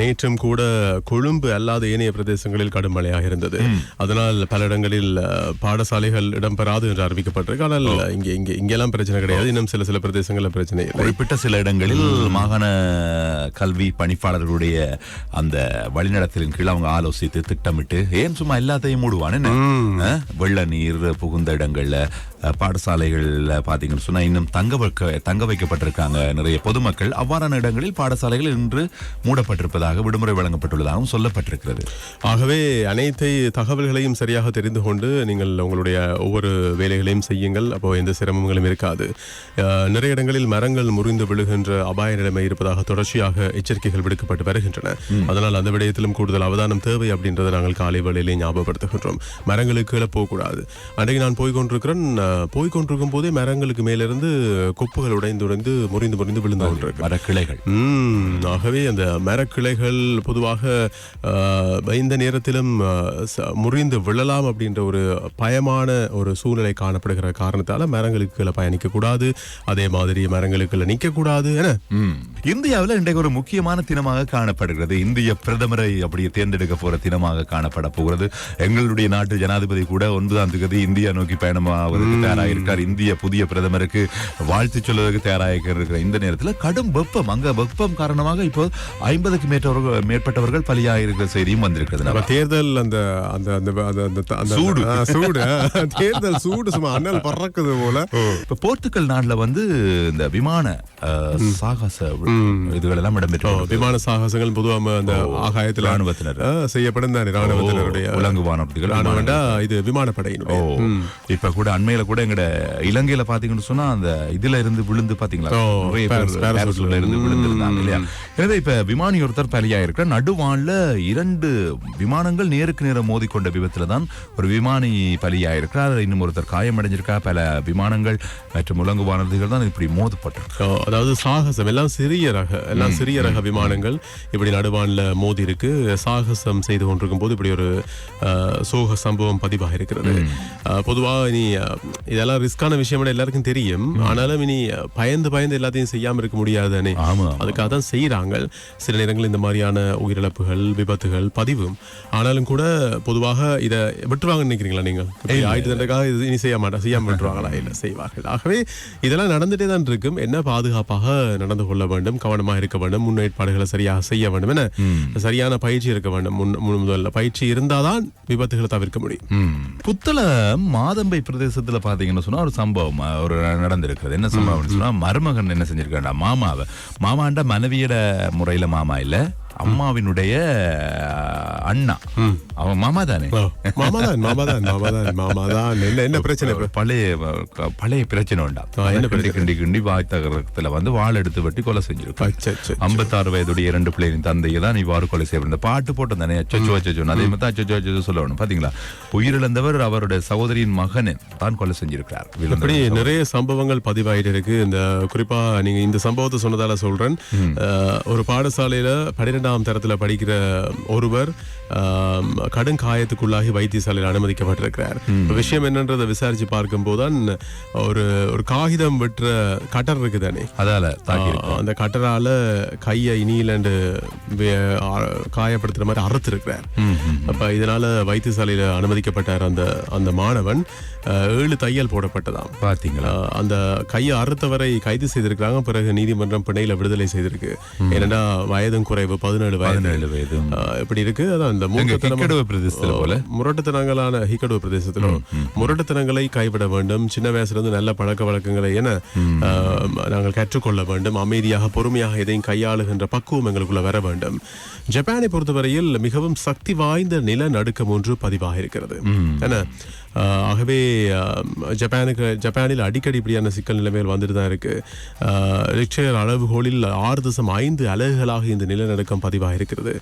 நேற்றும் கூட கொழும்பு அல்லாத ஏனைய பிரதேசங்களில் கடும் மழையாக இருந்தது. அதனால் பல இடங்களில் பாடசாலைகள் இடம்பெறாது என்று அறிவிக்கப்பட்டிருக்கு. ஆனால் இங்கே இங்கே இங்கெல்லாம் பிரச்சனை கிடையாது. இன்னும் சில சில பிரதேசங்கள்ல பிரச்சனை குறிப்பிட்ட சில இடங்களில் மாகாண கல்வி பணிப்பாளர்களுடைய அந்த வழிநடத்தலின் கீழ் அவங்க ஆலோசித்து திட்டமிட்டு ஏன் சும்மா எல்லாத்தையும் மூடுவான் வெள்ள நீர் புகுந்த இடங்கள்ல பாடசாலைகள்ல பாத்தீங்கன்னு சொன்னா இன்னும் தங்க வைக்க தங்க வைக்கப்பட்டிருக்காங்க நிறைய பொதுமக்கள். அவ்வாறான இடங்களில் பாடசாலைகள் இன்று மூடப்பட்டிருப்பதாக விடுமுறை வழங்கப்பட்டுள்ளதாகவும் சொல்லப்பட்டிருக்கிறது. ஆகவே அனைத்து தகவல்களையும் சரியாக தெரிந்து கொண்டு நீங்கள் உங்களுடைய ஒவ்வொரு வேலைகளையும் செய்யுங்கள். அப்போ எந்த சிரமங்களும் இருக்காது. நிறைய இடங்களில் மரங்கள் முறிந்து விழுகின்ற அபாய நிலைமை இருப்பதாக தொடர்ச்சியாக எச்சரிக்கைகள் விடுக்கப்பட்டு வருகின்றன. அதனால் அந்த விடயத்திலும் கூடுதல் அவதானம் தேவை அப்படின்றத நாங்கள் காலை வேளையிலே ஞாபகப்படுத்துகின்றோம். மரங்களுக்கு கீழே போகக்கூடாது. அன்றைக்கு நான் போய் கொண்டிருக்கிறேன். அஹ், போய் கொண்டிருக்கும் போதே மரங்களுக்கு மேலிருந்து கொப்புகள் உடைந்து உடைந்து முறிந்து முறிந்து விழுந்து கொண்டிருக்கு மர கிளைகள் ம், ஆகவே அந்த மரக்கிளைகள் பொதுவாக இந்த நேரத்திலும் முறிந்து விழலாம் அப்படின்ற ஒரு பயமான ஒரு சூழ்நிலை காணப்படுகிற காரணத்தால மரங்களுக்கு கீழே பயணிக்க கூடாது. அதே மாதிரி மரங்களுக்கு கீழே நிக்க கூடாது என. ம். இந்தியாவுல இன்றைக்கு ஒரு முக்கியமான தினமாக காணப்படுகிறது. இந்திய பிரதமரை அப்படியே தேர்ந்தெடுக்க போற தினமாக காணப்பட போகிறது. எங்களுடைய நாட்டு ஜனாதிபதி கூட ஒன்பதாம் தேதி இந்தியா நோக்கி பயணமாவதற்கு தயாராக இருக்கார் இந்திய புதிய பிரதமருக்கு வாழ்த்து சொல்வதற்கு தயாராக இருக்கிற இந்த நேரத்தில் கடும் வெப்பம் அங்க வெப்பம் காரணமாக இப்போ ஐம்பதுக்கு மேற்பட்டவர்கள் மேற்பட்டவர்கள் பலியாக இருக்கிற செய்தியும் வந்திருக்கிறது. தேர்தல் அந்த அந்த அந்த அந்த- சூடு. சூடு. தேர்தல் சூடு சும்மா அண்ணல் பறக்குது போல. இப்ப போர்த்துக்கல் நாட்டுல வந்து இந்த விமான சாகச இதுகள் எல்லாம் இடம்பெற்று. விமான சாகசங்கள் பொதுவாக அந்த ஆகாயத்தில் ராணுவத்தினர். செய்யப்படும் தான் ராணுவத்தினருடைய உலங்கு வானூர்திகள், ராணுவண்டா இது விமானப்படையினுடைய. இப்ப கூட அண்மையில கூட எங்கட இலங்கையில பாத்தீங்கன்னு சொன்னா அந்த இதுல இருந்து விழுந்து பாத்தீங்களா? ஓ, நிறைய பேர் பாரஸ்- பாரசூட்ல. பாரசூட்ல இருந்து விழுந்திருந்தாங்க இல்லையா? எனவே இப்ப விமானி ஒருத்தர் பலியா இருக்கிற நடுவான்ல இரண்டு விமானங்கள் நேருக்கு நேரம் மோதிக்கொண்ட விபத்துல தான் ஒரு விமானி பலியா இருக்கிறார் இன்னும் ஒருத்தர் காயமடைஞ்சிருக்கா பல விமானங்கள் மற்றும் உலங்கு வானூர்திகள் தான் இப்படி மோதப்பட்டிருக்கு. அதாவது சாகசம் எல்லாம் சிறிய ரக எல்லாம் சிறிய ரக விமானங்கள் இப்படி நடுவான்ல மோதி இருக்கு சாகசம் செய்து கொண்டிருக்கும் போது இப்படி ஒரு சோக சம்பவம் பதிவாக இருக்கிறது அஹ், பொதுவா இனி இதெல்லாம் ரிஸ்கான விஷயம் எல்லாருக்கும் தெரியும். ஆனாலும் இனி பயந்து பயந்து எல்லாத்தையும் செய்யாம இருக்க முடியாதுனே ஆமா. அதுக்காக தான் செய்யறாங்க சில நேரங்களில் இந்த மாதிரியான உயிரிழப்புகள் விபத்துகள் பதிவும் ஆனாலும் கூட பொதுவாக இதை விட்டுருவாங்கன்னு நினைக்கிறீங்களா நீங்கள்? இப்படி ஆயிட்டுக்காக இது இனி செய்ய மாட்டா செய்யாம விட்டுருவாங்களா? இல்ல செய்வார்கள். ஆகவே இதெல்லாம் நடந்துட்டே தான் இருக்கும் என்ன பாதுகாப்பாக நடந்து கொள்ள வேண்டும் கவனமாக இருக்க வேண்டும் முன்னேற்பாடுகளை சரியாக செய்ய வேண்டும் என சரியான பயிற்சி இருக்க வேண்டும். முன் முதல்ல பயிற்சி இருந்தாதான் விபத்துகளை தவிர்க்க முடியும். புத்தள மாதம்பை பிரதேசத்துல பாத்தீங்கன்னு சொன்னா ஒரு சம்பவம் ஒரு நடந்திருக்கிறது. என்ன சம்பவம்னு சொன்னா மருமகன் என்ன செஞ்சிருக்காண்டா? மாமாவை. மாமாண்ட மனைவியோட முறையில மாமா இல்ல அம்மாவினுடைய அண்ணா. அவன் மாமா தானே மாமாதான் மாமாதான் என்ன என்ன பிரச்சனை? பழைய பழைய பிரச்சனை உண்டாம் ஆ, என்ன கிண்டி கிண்டி கிண்டி வாய் தகரத்துல வந்து வாள் எடுத்து வெட்டி கொலை செஞ்சிருக்கான். ஐம்பத்தாறு வயதுடைய இரண்டு பிள்ளைகளின் தந்தையை தான் இவ்வாறு கொலை செய்யப்பட்ட பாட்டு போட்டு தானே அச்சோ அச்சோ அதே மாதிரி தான் அச்சோ அச்சோ சொல்லணும். பாத்தீங்களா? உயிரிழந்தவர் அவருடைய சகோதரியின் மகன் தான் கொலை செஞ்சிருக்கிறார். இப்படி நிறைய சம்பவங்கள் பதிவாயிட்டு இருக்கு. இந்த குறிப்பா நீங்க இந்த சம்பவத்தை சொன்னதால சொல்றேன். ஒரு பாடசாலையில பன்னிரெண்டாம் தரத்துல படிக்கிற ஒருவர் கடும் காயத்துக்குள்ளாகி வைத்தியசாலையில் அனுமதிக்கப்பட்டிருக்கிறார். விஷயம் என்னன்றதை விசாரிச்சு பார்க்கும் போதுதான் ஒரு ஒரு காகிதம் வெட்டுற கட்டர் இருக்குதானே? அதால அந்த கட்டரால கையை இனியிலண்டு காயப்படுத்துற மாதிரி அறுத்திருக்கிறார். அப்ப இதனால வைத்தியசாலையில அனுமதிக்கப்பட்டார் அந்த அந்த மாணவன். ஏழு தையல் போடப்பட்டதாம். பாத்தீங்களா அந்த கையை அறுத்தவரை கைது செய்திருக்கிறாங்க. பிறகு நீதிமன்றம் பிணையில விடுதலை செய்திருக்கு. ஏன்னா வயதும் குறைவு பதினேழு வயது. வயது இப்படி இருக்கு. அதான் இந்த பிரதேசத்துல போல. முரட்டுத்தனங்களான ஹிகடுவ பிரதேசத்துல முரட்டுத்தனங்களை கைவிட வேண்டும். சின்ன வயசுல இருந்து நல்ல பழக்க வழக்கங்களை என நாங்கள் கற்றுக்கொள்ள வேண்டும். அமைதியாக பொறுமையாக எதையும் கையாளுகின்ற பக்குவம் எங்களுக்குள்ள வர வேண்டும். ஜப்பானை பொறுத்தவரையில் மிகவும் சக்தி வாய்ந்த நிலநடுக்கம் ஒன்று பதிவாக இருக்கிறது. ஆஹ், ஆகவே ஜப்பானுக்கு ஜப்பானில் அடிக்கடி இப்படியான சிக்கல் நிலைமைகள் வந்துட்டு தான் இருக்கு. ஆஹ், ரிக்டர் அளவுகோலில் ஆறு தசம் ஐந்து அலகுகளாக இந்த நிலநடுக்கம் பதிவாக இருக்கிறது.